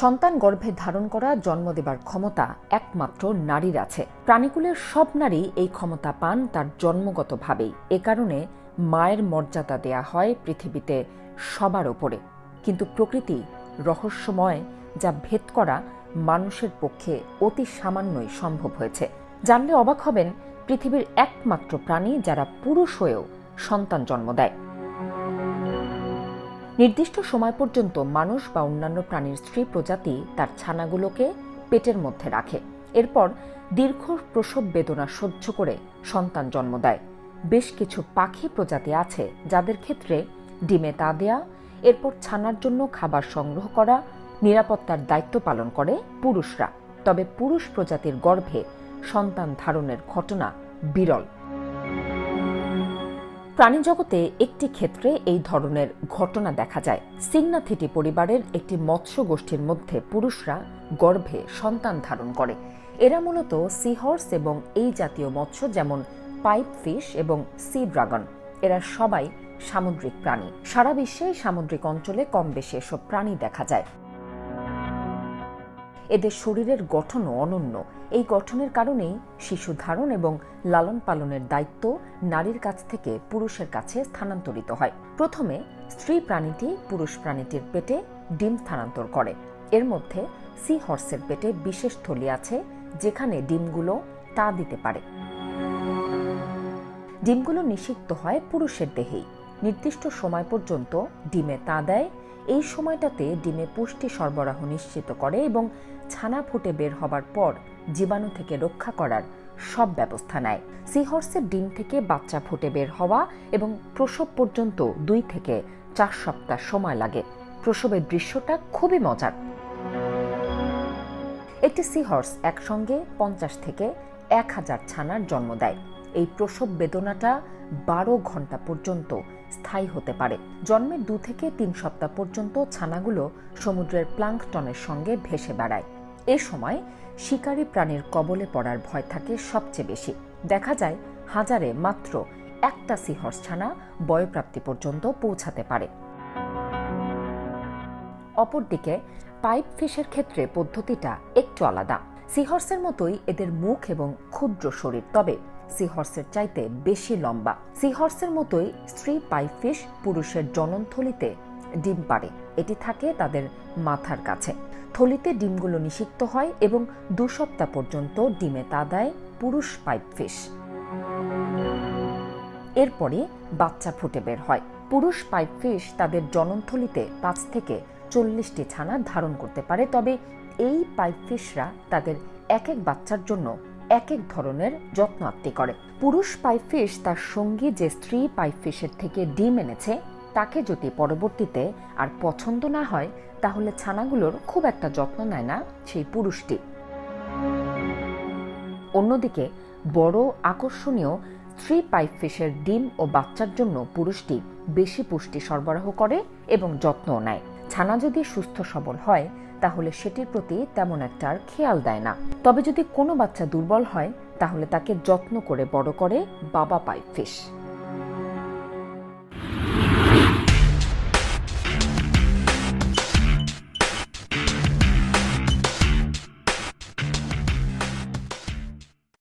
সন্তান গর্ভে ধারণ করা জন্ম দেবার ক্ষমতা একমাত্র নারীর আছে। প্রাণীকুলের সব নারী এই ক্ষমতা পান তার জন্মগতভাবেই। এ কারণে মায়ের মর্যাদা দেয়া হয় পৃথিবীতে সবার ওপরে। কিন্তু প্রকৃতি রহস্যময় যা ভেদ করা মানুষের পক্ষে অতি সামান্যই সম্ভব হয়েছে। জানলে অবাক হবেন, পৃথিবীর একমাত্র প্রাণী যারা পুরুষ হয়েও সন্তান জন্ম দেয়। নির্দিষ্ট সময় পর্যন্ত মানুষ বা অন্যান্য প্রাণীর স্ত্রী প্রজাতি তার ছানাগুলোকে পেটের মধ্যে রাখে। এরপর দীর্ঘ প্রসব বেদনা সহ্য করে সন্তান জন্ম দেয়। বেশ কিছু পাখি প্রজাতি আছে যাদের ক্ষেত্রে ডিমে তা দেয়া, এরপর ছানার জন্য খাবার সংগ্রহ করা, নিরাপত্তার দায়িত্ব পালন করে পুরুষরা। তবে পুরুষ প্রজাতির গর্ভে সন্তান ধারণের ঘটনা বিরল। প্রাণীজগতে একটি ক্ষেত্রে এই ধরনের ঘটনা দেখা যায়। সিগনাথিটি পরিবারের একটি মৎস্য গোষ্ঠীর মধ্যে পুরুষরা গর্ভে সন্তান ধারণ করে। এরা মূলত সিহর্স এবং এই জাতীয় মৎস্য যেমন পাইপ ফিশ এবং সি ড্রাগন এরা সবাই সামুদ্রিক প্রাণী। সারা বিশ্বে সামুদ্রিক অঞ্চলে কম বেশি এসব প্রাণী দেখা যায়। এদের শরীরের গঠনও অনন্য। এই গঠনের কারণেই শিশু ধারণ এবং লালন পালনের দায়িত্ব নারীর কাছ থেকে পুরুষের কাছে স্থানান্তরিত হয়। প্রথমে স্ত্রী প্রাণীটি পুরুষ প্রাণীটির পেটে ডিম স্থানান্তর করে। এর মধ্যে সি হর্সের পেটে বিশেষ থলি আছে, যেখানে ডিমগুলো তা দিতে পারে। ডিমগুলো নিষিক্ত হয় পুরুষের দেহেই। নির্দিষ্ট সময় পর্যন্ত ডিমে তা দেয় এই সময়টাতে ডিমে পুষ্টি সরবরাহ নিশ্চিত করে এবং ছানা ফুটে বের হবার পর জীবাণু থেকে রক্ষা করার সব ব্যবস্থা নেয়। সিহর্সের ডিম থেকে বাচ্চা ফুটে বের হওয়া এবং প্রসব পর্যন্ত দুই থেকে চার সপ্তাহ সময় লাগে। প্রসবের দৃশ্যটা খুবই মজার। একটি সিহর্স একসঙ্গে পঞ্চাশ থেকে এক হাজার ছানার জন্ম দেয়। এই প্রসব বেদনাটা বারো ঘণ্টা পর্যন্ত স্থায়ী হতে পারে। জন্মের দু থেকে তিন সপ্তাহ পর্যন্ত ছানাগুলো সমুদ্রের প্লাঙ্কটনের সঙ্গে ভেসে বেড়ায়। এ সময় শিকারী প্রাণীর কবলে পড়ার ভয় থাকে সবচেয়ে বেশি। দেখা যায় হাজারে মাত্র একটা সিহর্স ছানা বয়প্রাপ্তি পর্যন্ত পৌঁছাতে পারে। অপরদিকে পাইপ ফিশের ক্ষেত্রে পদ্ধতিটা একটু আলাদা। সিহর্সের মতোই এদের মুখ এবং ক্ষুদ্র শরীর। তবে সিহর্সের চাইতে বেশি লম্বা। সিহর্সের মতোই স্ত্রী পাইপফিশ পুরুষের জননথলিতে ডিম পারে এটি থাকে তাদের মাথার কাছে। থলিতে ডিমগুলো নিষিক্ত হয় এবং দু সপ্তাহ পর্যন্ত ডিমে তা দেয় পুরুষ পাইপফিশ এরপরে বাচ্চা ফুটে বের হয়। পুরুষ পাইপফিশ তাদের জননথলিতে পাঁচ থেকে চল্লিশটি ছানা ধারণ করতে পারে, তবে এই পাইপফিশরা তাদের এক এক বাচ্চার জন্য এক এক ধরনের যত্ন আত্মি করে। পুরুষ পাইপফিশ তার সঙ্গী যে স্ত্রী পাইপফিশের থেকে ডিম এনেছে, তাকে যদি পরবর্তীতে আর পছন্দ না হয়, তাহলে ছানাগুলোর খুব একটা যত্ন নেয় না সেই পুরুষটি। অন্যদিকে, বড় আকর্ষণীয় স্ত্রী পাইপফিশের ডিম ও বাচ্চার জন্য পুরুষটি বেশি পুষ্টি সরবরাহ করে এবং যত্নও নেয়। ছানা যদি সুস্থ সবল হয় তাহলে সেটির প্রতি তেমন একটা আর খেয়াল দেয় না। তবে যদি কোনো বাচ্চা দুর্বল হয়, তাহলে তাকে যত্ন করে বড় করে বাবা পাইপফিশ